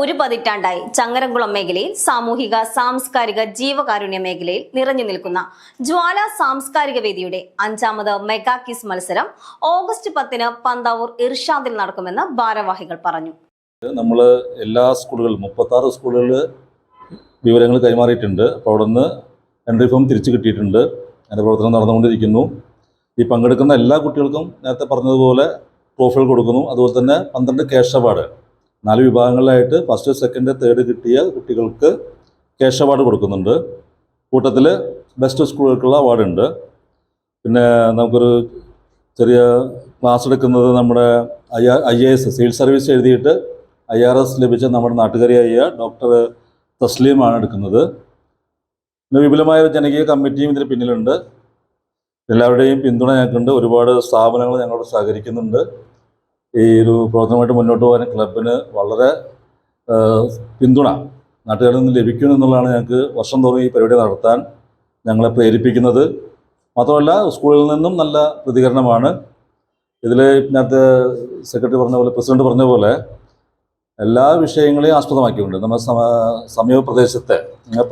ഒരു പതിറ്റാണ്ടായി ചങ്ങരംകുളം മേഖലയിൽ സാമൂഹിക സാംസ്കാരിക ജീവകാരുണ്യ മേഖലയിൽ നിറഞ്ഞു നിൽക്കുന്ന ജ്വാല സാംസ്കാരിക വേദിയുടെ അഞ്ചാമത് മെഗാ കിസ് മത്സരം ഓഗസ്റ്റ് പത്തിന് പന്താവൂർ ഇർഷാദിൽ നടക്കുമെന്ന് ഭാരവാഹികൾ പറഞ്ഞു. നമ്മൾ എല്ലാ സ്കൂളുകളിലും മുപ്പത്താറ് സ്കൂളുകളിൽ വിവരങ്ങൾ കൈമാറിയിട്ടുണ്ട്. അപ്പോൾ അവിടെ നിന്ന് എൻട്രി ഫോം തിരിച്ചു കിട്ടിയിട്ടുണ്ട്. അതിന്റെ പ്രവർത്തനം നടന്നുകൊണ്ടിരിക്കുന്നു. ഈ പങ്കെടുക്കുന്ന എല്ലാ കുട്ടികൾക്കും നേരത്തെ പറഞ്ഞതുപോലെ ട്രോഫികൾ കൊടുക്കുന്നു. അതുപോലെ തന്നെ പന്ത്രണ്ട് ക്യാഷ് അവാർഡ് നാല് വിഭാഗങ്ങളിലായിട്ട് ഫസ്റ്റ് സെക്കൻഡ് തേർഡ് കിട്ടിയ കുട്ടികൾക്ക് ക്യാഷ് അവാർഡ് കൊടുക്കുന്നുണ്ട്. കൂട്ടത്തിൽ ബെസ്റ്റ് സ്കൂളുകൾക്കുള്ള അവാർഡുണ്ട്. പിന്നെ നമുക്കൊരു ചെറിയ ക്ലാസ് എടുക്കുന്നത് നമ്മുടെ I I A S civil service എഴുതിയിട്ട് ഐ ആർ എസ് ലഭിച്ച നമ്മുടെ നാട്ടുകാരിയായ ഡോക്ടർ തസ്ലീമാണ് എടുക്കുന്നത്. പിന്നെ വിപുലമായ ഒരു ജനകീയ കമ്മിറ്റിയും ഇതിന് പിന്നിലുണ്ട്. എല്ലാവരുടെയും പിന്തുണ ഞങ്ങൾക്കുണ്ട്. ഒരുപാട് സ്ഥാപനങ്ങൾ ഞങ്ങളോട് സഹകരിക്കുന്നുണ്ട്. ഈ ഒരു പ്രവർത്തനമായിട്ട് മുന്നോട്ട് പോകാൻ ക്ലബിന് വളരെ പിന്തുണ നാട്ടുകാരിൽ നിന്ന് ലഭിക്കും എന്നുള്ളതാണ് ഞങ്ങൾക്ക് വർഷം തോറും ഈ പരിപാടി നടത്താൻ ഞങ്ങളെ പ്രേരിപ്പിക്കുന്നത്. മാത്രമല്ല സ്കൂളിൽ നിന്നും നല്ല പ്രതികരണമാണ്. ഇതിൽ നേരത്തെ സെക്രട്ടറി പറഞ്ഞ പോലെ പ്രസിഡന്റ് പറഞ്ഞ പോലെ എല്ലാ വിഷയങ്ങളെയും ആസ്പദമാക്കിക്കൊണ്ട് നമ്മുടെ സമ സമീപ പ്രദേശത്തെ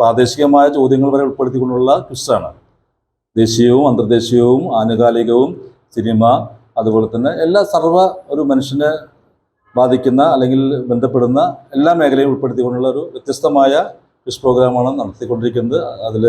പ്രാദേശികമായ ചോദ്യങ്ങൾ വരെ ഉൾപ്പെടുത്തിക്കൊണ്ടുള്ള ക്വിസാണ്. ദേശീയവും അന്തർദേശീയവും ആനുകാലികവും സിനിമ അതുപോലെ തന്നെ എല്ലാ സർവ ഒരു മനുഷ്യനെ ബാധിക്കുന്ന അല്ലെങ്കിൽ ബന്ധപ്പെടുന്ന എല്ലാ മേഖലയും ഉൾപ്പെടുത്തിക്കൊണ്ടുള്ള ഒരു വ്യത്യസ്തമായ ക്വിസ് പ്രോഗ്രാമാണ് നടത്തിക്കൊണ്ടിരിക്കുന്നത്. അതിൽ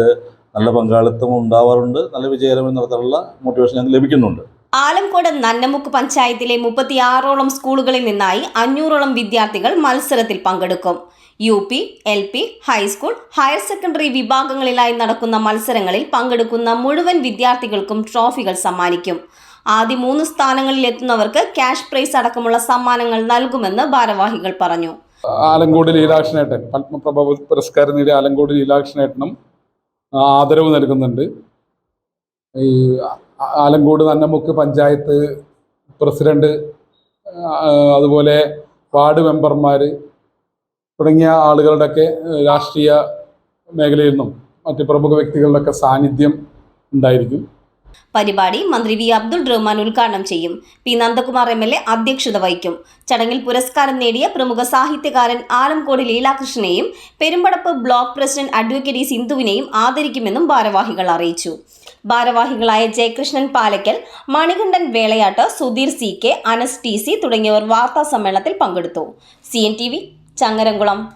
നല്ല പങ്കാളിത്തം ഉണ്ടാവാറുണ്ട്. നല്ല വിജയകരമായി നടത്താനുള്ള മോട്ടിവേഷൻ ഞങ്ങൾക്ക് ലഭിക്കുന്നുണ്ട്. ആലംകോട് നന്നമുക്ക് പഞ്ചായത്തിലെ മുപ്പത്തിയാറോളം സ്കൂളുകളിൽ നിന്നായി അഞ്ഞൂറോളം വിദ്യാർത്ഥികൾ മത്സരത്തിൽ പങ്കെടുക്കും. U P L P high school higher secondary വിഭാഗങ്ങളിലായി നടക്കുന്ന മത്സരങ്ങളിൽ പങ്കെടുക്കുന്ന മുഴുവൻ വിദ്യാർത്ഥികൾക്കും ട്രോഫികൾ സമ്മാനിക്കും. ആദ്യ മൂന്ന് സ്ഥാനങ്ങളിൽ എത്തുന്നവർക്ക് ക്യാഷ് പ്രൈസ് അടക്കമുള്ള സമ്മാനങ്ങൾ നൽകുമെന്ന് ഭാരവാഹികൾ പറഞ്ഞു. ആലങ്കോട് ലീലാക്ഷനേട്ടൻ പത്മപ്രഭ പുരസ്കാരം നേടിയ ആലങ്കോട് ലീലാക്ഷനേട്ടനും ആദരവ് നൽകുന്നുണ്ട്. ഈ ആലങ്കോട് നന്നമുക്ക് പഞ്ചായത്ത് പ്രസിഡന്റ് അതുപോലെ വാർഡ് മെമ്പർമാർ തുടങ്ങിയ ആളുകളുടെയൊക്കെ രാഷ്ട്രീയ മേഖലയിൽ നിന്നും മറ്റ് പ്രമുഖ വ്യക്തികളുടെയൊക്കെ സാന്നിധ്യം ഉണ്ടായിരിക്കും. പരിപാടി മന്ത്രി വി അബ്ദുൾ റഹ്മാൻ ഉദ്ഘാടനം ചെയ്യും. P Nandakumar M L A അധ്യക്ഷത വഹിക്കും. ചടങ്ങിൽ പുരസ്കാരം നേടിയ പ്രമുഖ സാഹിത്യകാരൻ ആലംകോട് ലീലാകൃഷ്ണനെയും പെരുമ്പടപ്പ് ബ്ലോക്ക് പ്രസിഡന്റ് അഡ്വക്കേറ്റ് സിന്ധുവിനെയും ആദരിക്കുമെന്നും ഭാരവാഹികൾ അറിയിച്ചു. ഭാരവാഹികളായ Jayakrishnan Palakkal Manikandan Velayattu Sudheer C K Anas T C തുടങ്ങിയവർ വാർത്താ സമ്മേളനത്തിൽ പങ്കെടുത്തു. C N T V Changaramkulam.